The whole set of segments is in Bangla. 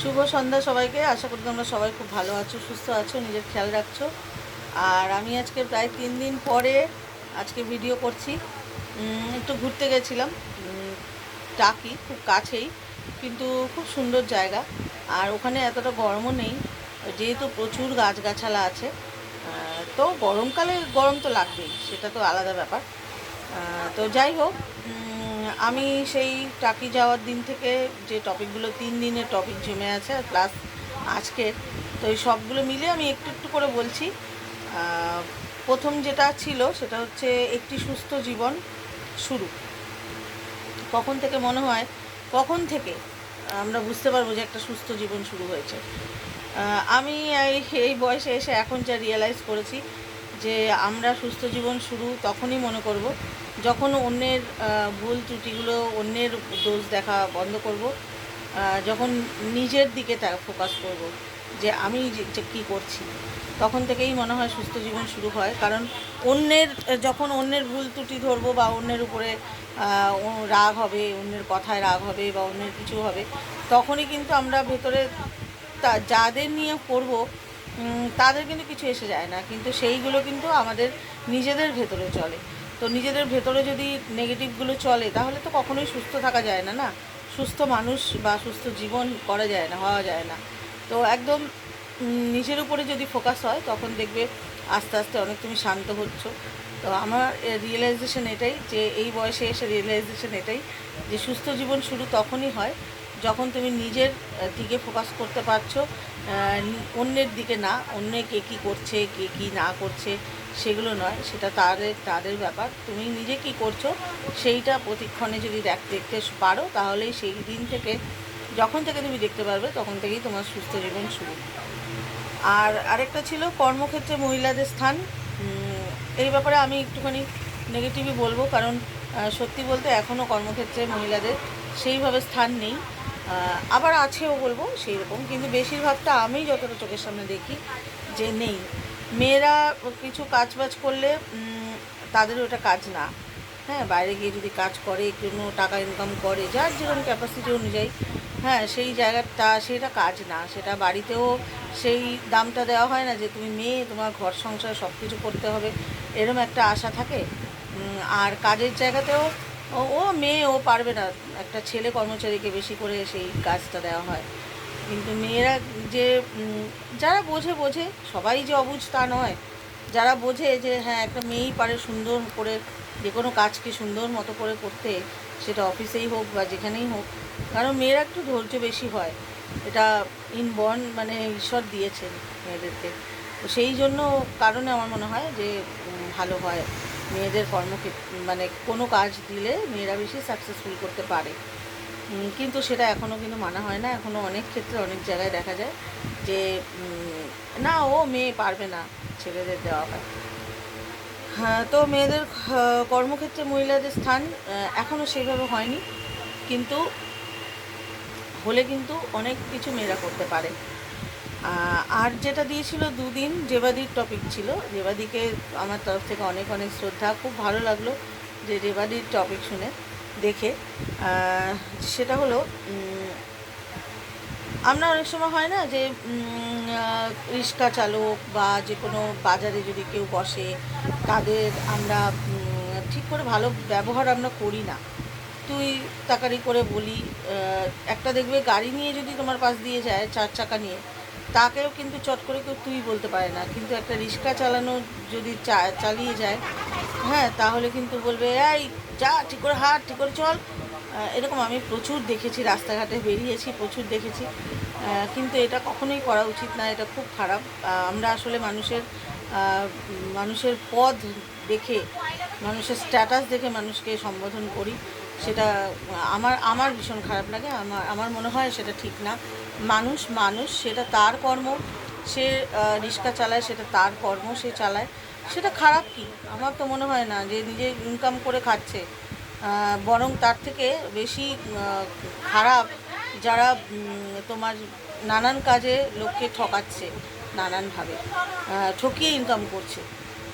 শুভ সন্ধ্যা সবাইকে। আশা করি তোমরা সবাই খুব ভালো আছো, সুস্থ আছো, নিজের খেয়াল রাখছো। আর আমি আজকে প্রায় তিন দিন পরে আজকে ভিডিও করছি। একটু ঘুরতে গেছিলাম। টাকি, খুব কাছেই, কিন্তু খুব সুন্দর জায়গা। আর ওখানে এতটা গরমও নেই, যেহেতু প্রচুর গাছগাছালা আছে। তো গরমকালে গরম তো লাগবেই, সেটা তো আলাদা ব্যাপার। তো যাই হোক আমি সেই টাকি যাওয়ার দিন থেকে যে টপিকগুলো তিন দিনের টপিক জমে আছে আর প্লাস আজকের, তো এই সবগুলো মিলে আমি একটু একটু করে বলছি। প্রথম যেটা ছিল সেটা হচ্ছে একটি সুস্থ জীবন শুরু। কখন থেকে মনে হয়, কখন থেকে আমরা বুঝতে পারব যে একটা সুস্থ জীবন শুরু হয়েছে? আমি এই এই বয়সে এসে এখন যা রিয়েলাইজ করেছি যে আমরা সুস্থ জীবন শুরু তখনই মনে করব, যখন অন্যের ভুল ত্রুটিগুলো অন্যের দোষ দেখা বন্ধ করব যখন নিজের দিকে ফোকাস করব যে আমি যে কী করছি। তখন থেকেই মনে হয় সুস্থ জীবন শুরু হয়। কারণ অন্যের, যখন অন্যের ভুল ত্রুটি ধরবো বা অন্যের উপরে রাগ হবে, অন্যের কথায় রাগ হবে বা অন্যের কিছু হবে, তখনই কিন্তু আমরা ভেতরে তা, যাদের নিয়ে করব তাদের কিন্তু কিছু এসে যায় না, কিন্তু সেইগুলো কিন্তু আমাদের নিজেদের ভেতরে চলে। তো নিজেদের ভেতরে যদি নেগেটিভগুলো চলে, তাহলে তো কখনোই সুস্থ থাকা যায় না না? সুস্থ মানুষ বা সুস্থ জীবন করা যায় না, হওয়া যায় না। তো একদম নিজের উপরে যদি ফোকাস হয়, তখন দেখবে আস্তে আস্তে অনেক তুমি শান্ত হচ্ছ। তো আমার রিয়েলাইজেশন এটাই যে, এই বয়সে এসে রিয়েলাইজেশন এটাই যে, সুস্থ জীবন শুরু তখনই হয় যখন তুমি নিজের দিকে ফোকাস করতে পারছ অন্যের দিকে না, অন্য কে কী করছে, কে কী না করছে, সেগুলো নয়, সেটা তাদের তাদের ব্যাপার। তুমি নিজে কি করছ, সেইটা প্রতিক্ষণে যদি দেখ, দেখতে পারো, তাহলেই সেই দিন থেকে, যখন থেকে তুমি দেখতে পারবে, তখন থেকেই তোমার সুস্থ জীবন শুরু। আর আরেকটা ছিল কর্মক্ষেত্রে মহিলাদের স্থান। এই ব্যাপারে আমি একটুখানি নেগেটিভই বলব, কারণ সত্যি বলতে এখনও কর্মক্ষেত্রে মহিলাদের সেইভাবে স্থান নেই। আবার আছেও বলব সেই রকম কিন্তু বেশিরভাগটা আমি যতটা চোখের সামনে দেখি যে নেই। মেয়েরা কিছু কাজ বাজ করলে তাদের ওটা কাজ না। হ্যাঁ বাইরে গিয়ে যদি কাজ করে কোনো টাকা ইনকাম করে, যার যেরকম ক্যাপাসিটি অনুযায়ী হ্যাঁ সেই জায়গাটা, সেটা কাজ না। সেটা বাড়িতেও সেই দামটা দেওয়া হয় না যে তুমি মেয়ে, তোমার ঘর সংসার সব কিছু করতে হবে, এরম একটা আশা থাকে। আর কাজের জায়গাতেও ও ও মেয়ে, ও পারবে না। একটা ছেলে কর্মচারীকে বেশি করে সেই কাজটা দেওয়া হয়। কিন্তু মেয়েরা যে যারা বোঝে বোঝে। সবাই যে অবুঝ তা নয়। যারা বোঝে যে হ্যাঁ একটা মেয়েই পারে সুন্দর করে, যে কোনো কাজকে সুন্দর মতো করে করতে, সেটা অফিসেই হোক বা যেখানেই হোক। কারণ মেয়েরা একটু ধৈর্য বেশি হয়। এটা ইন ইনবর্ন মানে ঈশ্বর দিয়েছেন মেয়েদেরকে। তো সেই জন্য কারণে আমার মনে হয় যে ভালো হয়। মেয়েদের কর্মক্ষেত্র মানে কোনো কাজ দিলে মেয়েরা বেশি সাকসেসফুল করতে পারে। কিন্তু সেটা এখনও কিন্তু মানা হয় না। এখনও অনেক ক্ষেত্রে অনেক জায়গায় দেখা যায় যে না, ও মেয়ে পারবে না ছেলেদের দেওয়া হয় হ্যাঁ তো মেয়েদের কর্মক্ষেত্রে মহিলাদের স্থান এখনও সেভাবে হয়নি। কিন্তু হলে কিন্তু অনেক কিছু মেয়েরা করতে পারে। আর যেটা দিয়েছিল দুদিন রেবাদির টপিক ছিল। রেবাদিকে আমার তরফ থেকে অনেক অনেক শ্রদ্ধা। খুব ভালো লাগল যে রেবাদির টপিক শুনে, দেখে। সেটা হলো আমরা অনেক সময় হয় না যে রিক্সা চালক বা যে কোনো বাজারে যদি কেউ বসে, তাদের আমরা ঠিক করে ভালো ব্যবহার আমরা করি না। তুই তাকারি করে বলি একটা দেখবে গাড়ি নিয়ে যদি তোমার পাশ দিয়ে যায়, চার চাকা নিয়ে তাকেও কিন্তু চট করে কেউ তুই বলতে পারে না। কিন্তু একটা রিক্সা চালানো যদি চালিয়ে যায় হ্যাঁ তাহলে কিন্তু বলবে, এই, যা, ঠিক করে হাট, ঠিক করে চল। এরকম আমি প্রচুর দেখেছি, রাস্তাঘাটে বেরিয়েছি, প্রচুর দেখেছি। কিন্তু এটা কখনোই করা উচিত না, এটা খুব খারাপ। আমরা আসলে মানুষের মানুষের পদ দেখে, মানুষের স্ট্যাটাস দেখে মানুষকে সম্বোধন করি। সেটা আমার আমার ভীষণ খারাপ লাগে। আমার আমার মনে হয় সেটা ঠিক না। মানুষ মানুষ, সেটা তার কর্ম। সে রিক্সা চালায়, সেটা তার কর্ম সে চালায়। সেটা খারাপ কি? আমার তো মনে হয় না যে নিজে ইনকাম করে খাচ্ছে। বরং তার থেকে বেশি খারাপ যারা তোমার নানান কাজে লোককে ঠকাচ্ছে নানানভাবে। ঠকিয়ে ইনকাম করছে।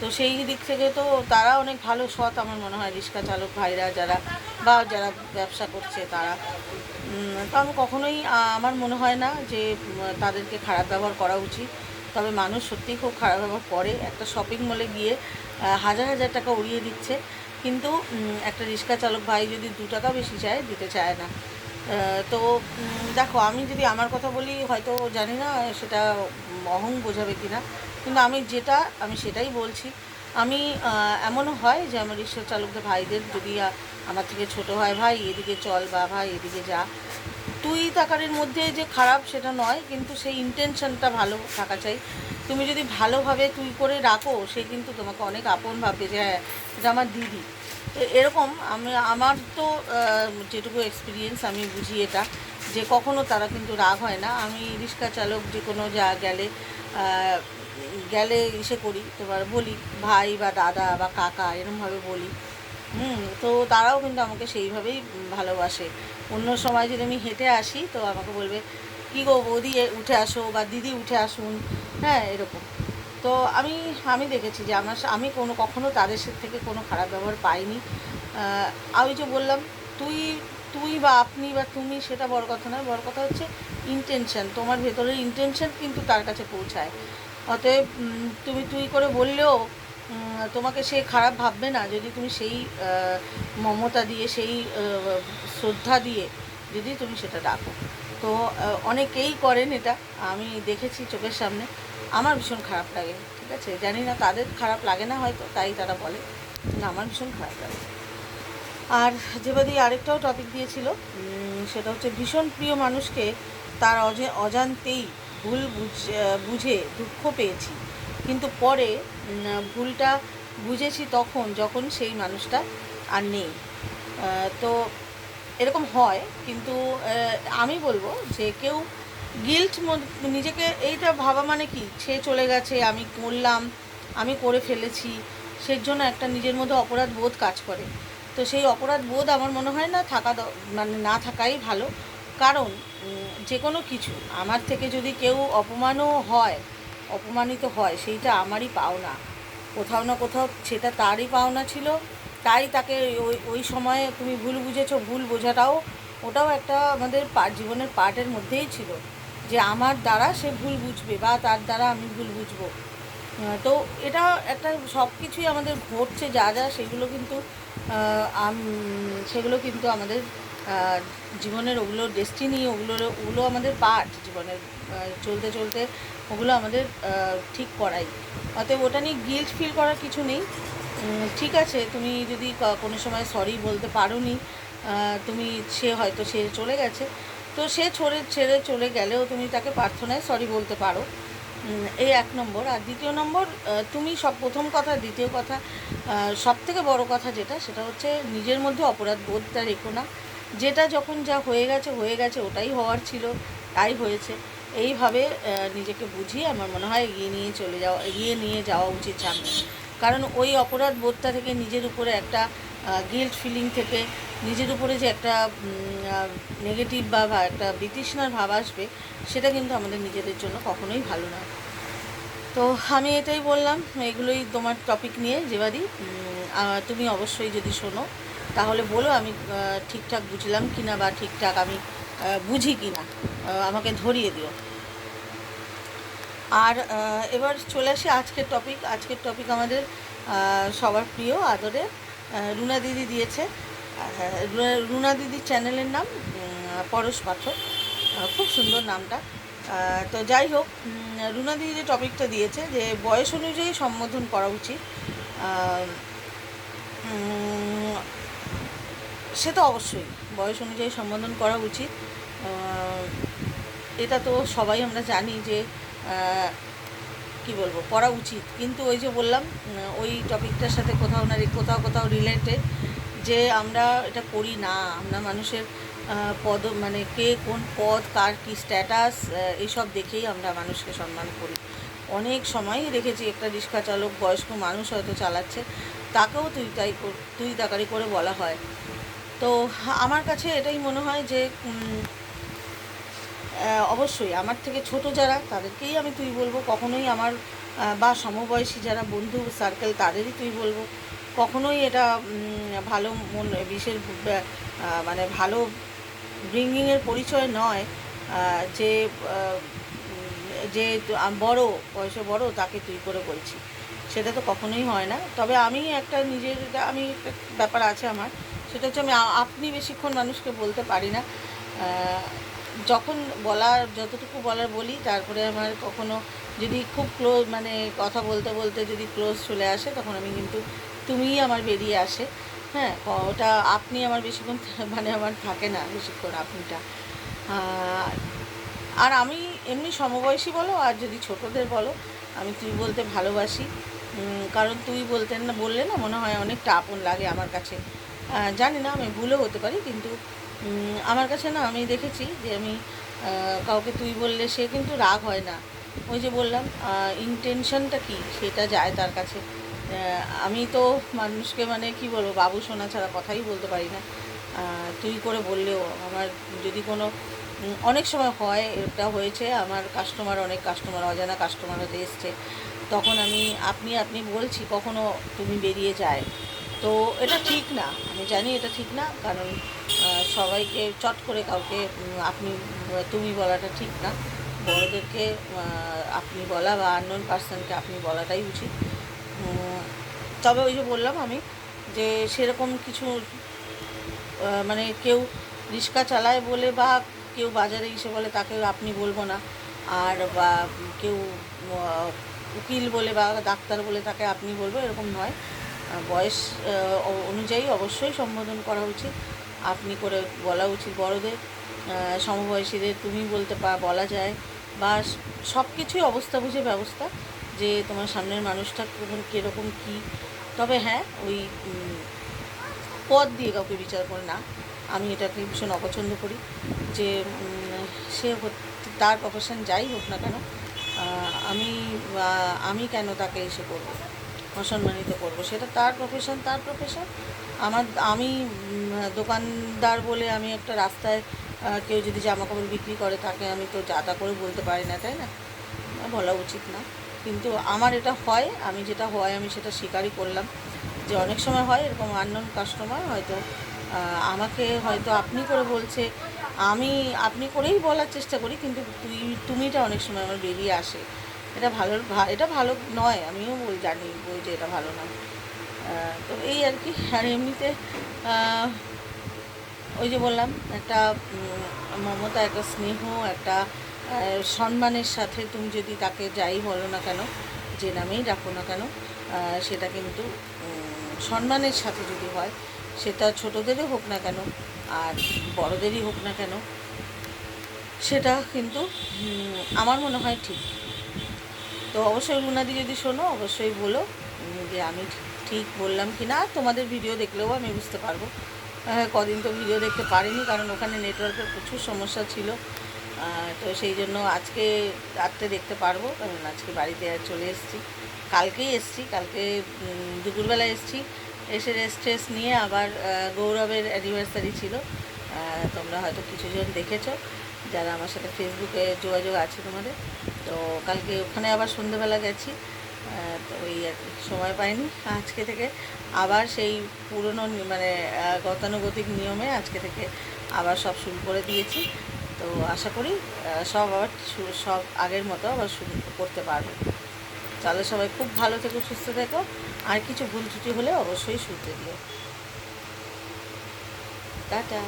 তো সেই দিক থেকে তো তারা অনেক ভালো সৎ আমার মনে হয়। রিক্সা চালক ভাইরা যারা বা যারা ব্যবসা করছে তারা। তো আমি কখনোই আমার মনে হয় না যে তাদেরকে খারাপ ব্যবহার করা উচিত। তবে মানুষ সত্যিই খুব খারাপ ব্যবহার করে। একটা শপিং মলে গিয়ে হাজার হাজার টাকা উড়িয়ে দিচ্ছে। কিন্তু একটা রিক্সা চালক ভাই যদি দু টাকা বেশি চায়, দিতে চায় না। তো দেখো, আমি যদি আমার কথা বলি, হয়তো জানি না, সেটা অহং বোঝাবে কি না কিন্তু আমি যেটা, আমি সেটাই বলছি। আমি এমনও হয় যে আমার রিক্সা চালকদের ভাইদের যদি আমার থেকে ছোট হয়, ভাই, এদিকে চল বা, ভাই, এদিকে যা। তুই তাকারের মধ্যে যে খারাপ সেটা নয়, কিন্তু সেই ইন্টেনশনটা ভালো থাকা চাই। তুমি যদি ভালোভাবে তুই করে রাখো, সে কিন্তু তোমাকে অনেক আপন ভাববে যে হ্যাঁ আমার দিদি। তো এরকম আমি, আমার তো যেটুকু এক্সপিরিয়েন্স আমি বুঝি এটা, যে কখনো তারা কিন্তু রাগ হয় না। আমি রিক্সা চালক যে কোনো যা গেলে গেলে ইসে করি তোমার বলি, ভাই বা দাদা বা কাকা এরমভাবে বলি। হুম, তো তারাও কিন্তু আমাকে সেইভাবেই ভালোবাসে। অন্য সময় যদি আমি হেঁটে আসি, তো আমাকে বলবে, কী গো বৌদি উঠে আসো বা দিদি উঠে আসুন। হ্যাঁ এরকম। তো আমি আমি দেখেছি যে আমার আমি কোনো, কখনো তাদের থেকে কোনো খারাপ ব্যবহার পাইনি। আমি যে বললাম, তুই তুই বা আপনি বা তুমি, সেটা বড় কথা নয়, বড় কথা হচ্ছে ইন্টেনশন তোমার ভেতরের ইন্টেনশন কিন্তু তার কাছে পৌঁছায়। অতএব তুমি তুই করে বললেও তোমাকে সে খারাপ ভাববে না। যদি তুমি সেই মমতা দিয়ে, সেই শ্রদ্ধা দিয়ে, যদি তুমি সেটা ডাকো। তো অনেকেই করেন এটা। আমি দেখেছি চোখের সামনে। আমার ভীষণ খারাপ লাগে, ঠিক আছে? জানি না তাদের খারাপ লাগে না হয়তো, তাই তারা বলে। না আমার ভীষণ খারাপ লাগে। আর যেবাদি আরেকটাও টপিক দিয়েছিল সেটা হচ্ছে ভীষণ প্রিয় মানুষকে তার অজে, অজান্তেই ভুল বুঝ- দুঃখ পেয়েছি। কিন্তু পরে ভুলটা বুঝেছি তখন, যখন সেই মানুষটা আর নেই। তো এরকম হয়, কিন্তু আমি বলব যে কেউ গিল্ট নিজেকে এইটা ভাবা মানে কি? সে চলে গেছে, আমি করলাম আমি করে ফেলেছি সেই জন্য একটা নিজের মধ্যে অপরাধ বোধ কাজ করে। তো সেই অপরাধ বোধ আমার মনে হয় না থাকা মানে না থাকাই ভালো। কারণ যে কোনো কিছু। আমার থেকে যদি কেউ অপমানও হয়, অপমানিত হয়, সেইটা আমারই পাওনা। কোথাও না কোথাও সেটা তারই পাওনা ছিল। তাই তাকে ওই ওই সময়ে তুমি ভুল বুঝেছ, ভুল বোঝাটাও ওটাও একটা আমাদের জীবনের পার্টের মধ্যেই ছিল। যে আমার দ্বারা সে ভুল বুঝবে বা তার দ্বারা আমি ভুল বুঝব। তো এটা একটা সব কিছুই আমাদের ঘটছে, যা যা, সেগুলো কিন্তু সেগুলো কিন্তু আমাদের জীবনের ওগুলো ডেস্টিনি ওগুলো ওগুলো আমাদের পার্ট জীবনের চলতে চলতে ওগুলো আমাদের ঠিক করাই। অতএব ওটা নিয়ে গিল্ট ফিল করার কিছু নেই। ঠিক আছে, তুমি যদি কোনো সময় সরি বলতে পারো নি তুমি সে হয়তো সে চলে গেছে। তো সে ছেড়ে ছেড়ে চলে গেলেও তুমি তাকে প্রার্থনায় সরি বলতে পারো। এই এক নম্বর। আর দ্বিতীয় নম্বর তুমি সব, প্রথম কথা, দ্বিতীয় কথা সব থেকে বড় কথা যেটা, সেটা হচ্ছে নিজের মধ্যে অপরাধ বোধটা রেখো না। যেটা যখন যা হয়ে গেছে হয়ে গেছে ওটাই হওয়ার ছিল তাই হয়েছে। এইভাবে নিজেকে বুঝিয়ে আমার মনে হয় এগিয়ে নিয়ে চলে যাওয়া এগিয়ে নিয়ে যাওয়া উচিত সামনে। কারণ ওই অপরাধ বোধটা থেকে নিজের উপরে একটা গিল্ট ফিলিং থেকে নিজের উপরে যে একটা নেগেটিভ বা একটা বিতৃষ্ণার ভাব আসবে সেটা কিন্তু আমাদের নিজেদের জন্য কখনোই ভালো নয় তো আমি এটাই বললাম এগুলোই তোমার টপিক নিয়ে আহ, তুমি অবশ্যই যদি শোনো তাহলে বলো, আমি ঠিকঠাক বুঝলাম কি না বা ঠিকঠাক আমি বুঝি কি না আমাকে ধরিয়ে দিও। আর এবার চলে আসি আজকের টপিক আজকের টপিক আমাদের সবার প্রিয় আদরে রুনা দিদি দিয়েছে। রুনা- দিদির চ্যানেলের নাম পরশ পাঠক। খুব সুন্দর নামটা। তো যাই হোক রুনা দিদি যে টপিকটা দিয়েছে, যে বয়স অনুযায়ী সম্বোধন করা উচিত সে তো অবশ্যই। বয়স অনুযায়ী সম্বোধন করা উচিত। এটা তো সবাই আমরা জানি যে কি বলব করা উচিত। কিন্তু ওই যে বললাম ওই টপিকটার সাথে কোথাও না কোথাও কোথাও রিলেটেড যে আমরা এটা করি না। আমরা মানুষের পদ মানে কে কোন পদ, কার কী স্ট্যাটাস এইসব দেখেই আমরা মানুষকে সম্মান করি। অনেক সময়ই দেখেছি একটা রিক্সা চালক বয়স্ক মানুষ হয়তো চালাচ্ছে, তাকেও তুই তাই তুই তাকারি করে বলা হয়। তো আমার কাছে এটাই মনে হয় যে অবশ্যই আমার থেকে ছোট যারা, তাদেরকেই আমি তুই বলব। কখনোই আমার বা সমবয়সী যারা বন্ধু সার্কেল তাদেরই তুই বলব। কখনোই এটা ভালো মন, বিশেষ মানে ভালো ব্রিঙ্গিংয়ের পরিচয় নয় যে যে বড়, বয়সে বড়, তাকে তুই করে বলছি। সেটা তো কখনোই হয় না। তবে আমি একটা নিজের, আমি একটা ব্যাপার আছে আমার। সেটা হচ্ছে আমি আপনি বেশিক্ষণ মানুষকে বলতে পারি না। যখন বলার, যতটুকু বলার বলি, তারপরে আমার কখনো যদি খুব ক্লোজ মানে কথা বলতে বলতে যদি ক্লোজ চলে আসে, তখন আমি কিন্তু তুমিই আমার বেরিয়ে আসে। হ্যাঁ ওটা আপনি আমার বেশিক্ষণ মানে আমার থাকে না, বেশিক্ষণ আপনিটা। আর আমি এমনি সমবয়সী বলো, আর যদি ছোটদের বলো, আমি তুই বলতে ভালোবাসি। কারণ তুই বলতেন না, বললে না মনে হয় অনেকটা আপন লাগে আমার কাছে। জানি না, আমি ভুলও হতে পারি, কিন্তু আমার কাছে না, আমি দেখেছি যে আমি কাউকে তুই বললে সে কিন্তু রাগ হয় না। ওই যে বললাম ইন্টেনশনটা কি? সেটা যায় তার কাছে। আমি তো মানুষকে মানে কি বলব, বাবু শোনা ছাড়া কথাই বলতে পারি না। তুই করে বললেও আমার যদি কোনো অনেক সময় হয়, এটা হয়েছে, আমার কাস্টমার অনেক কাস্টমার অজানা কাস্টমার হতে এসছে। তখন আমি, আপনি আপনি বলছি, কখনো তুমি বেরিয়ে যায়। তো এটা ঠিক না, আমি জানি এটা ঠিক না, কারণ সবাইকে চট করে কাউকে আপনি, তুমি বলাটা ঠিক না। বড়োদেরকে আপনি বলা বা আননোন পার্সনকে আপনি বলাটাই উচিত। তবে ওই যে বললাম আমি যে সেরকম কিছু মানে কেউ রিক্সা চালায় বলে বা কেউ বাজারে এসে বলে তাকে আপনি বলব না। আর বা কেউ উকিল বলে বা ডাক্তার বলে তাকে আপনি বলব, এরকম নয়। বয়স অনুযায়ী অবশ্যই সম্বোধন করা উচিত। আপনি করে বলা উচিত বড়দের সমবয়সীদের, তুমি বলতে পা বলা যায়, বা সব কিছুই অবস্থা বুঝে ব্যবস্থা যে তোমার সামনের মানুষটা কীরকম কী। তবে হ্যাঁ ওই পদ দিয়ে কাউকে বিচার করে না। আমি এটাকে ভীষণ অপছন্দ করি যে সে তার প্রফেশন যাই হোক না কেন আমি আমি কেন তাকে এসে করব? অসম্মানিত করব। সেটা তার প্রফেশন তার প্রফেশন আমার, আমি দোকানদার বলে আমি একটা রাস্তায় কেউ যদি জামা কাপড় বিক্রি করে, তাকে আমি তো যা তা করে বলতে পারি না, তাই না? বলা উচিত না। কিন্তু আমার এটা হয়, আমি যেটা হয়, আমি সেটা স্বীকারই করলাম যে অনেক সময় হয় এরকম আননোন কাস্টমার হয়তো আমাকে হয়তো আপনি করে বলছে, আমি, আপনি করেই বলার চেষ্টা করি, কিন্তু তুই, তুমিটা অনেক সময় আমার বেরিয়ে আসে। এটা ভালো এটা ভালো নয়, আমিও বল, জানি, বই যে এটা ভালো নয় তো এই আর কি, আর এমনিতে ওই যে বললাম, একটা মমতা, একটা স্নেহ, একটা সম্মানের সাথে তুমি যদি তাকে যাই বলো না কেন, যে নামেই ডাকো না কেন সেটা কিন্তু সম্মানের সাথে যদি হয়, সেটা ছোটোদেরই হোক না কেন, আর বড়োদেরই হোক না কেন, সেটা কিন্তু আমার মনে হয় ঠিক। তো অবশ্যই রুনাদি যদি শোনো, অবশ্যই বলো যে আমি ঠিক- বললাম কি না তোমাদের ভিডিও দেখলেও আমি বুঝতে পারব। হ্যাঁ কদিন তো ভিডিও দেখতে পারিনি, কারণ ওখানে নেটওয়ার্কের প্রচুর সমস্যা ছিল। তো সেই জন্য আজকে রাত্রে দেখতে পারব, কারণ আজকে বাড়িতে আর চলে এসেছি। কালকেই এসেছি, কালকে দুপুরবেলা এসেছি। এসে রেস্ট নিয়ে আবার গৌরবের অ্যানিভার্সারি ছিল। তোমরা হয়তো কিছুজন দেখেছ। যারা আমার সাথে ফেসবুকে যোগাযোগ আছে তোমাদের। তো কালকে ওখানে আবার সন্ধেবেলা গেছি তো ওই আর কি, সময় পাইনি। আজকে থেকে আবার সেই পুরনো মানে গতানুগতিক নিয়মে আজকে থেকে আবার সব শুরু করে দিয়েছি। তো আশা করি সব আবার সব আগের মতো আবার শুরু করতে পারব। তাহলে সবাই খুব ভালো থেকো, সুস্থ থেকো। আর কিছু ভুল ত্রুটি হলে অবশ্যই শুনতে দিও। টাটা।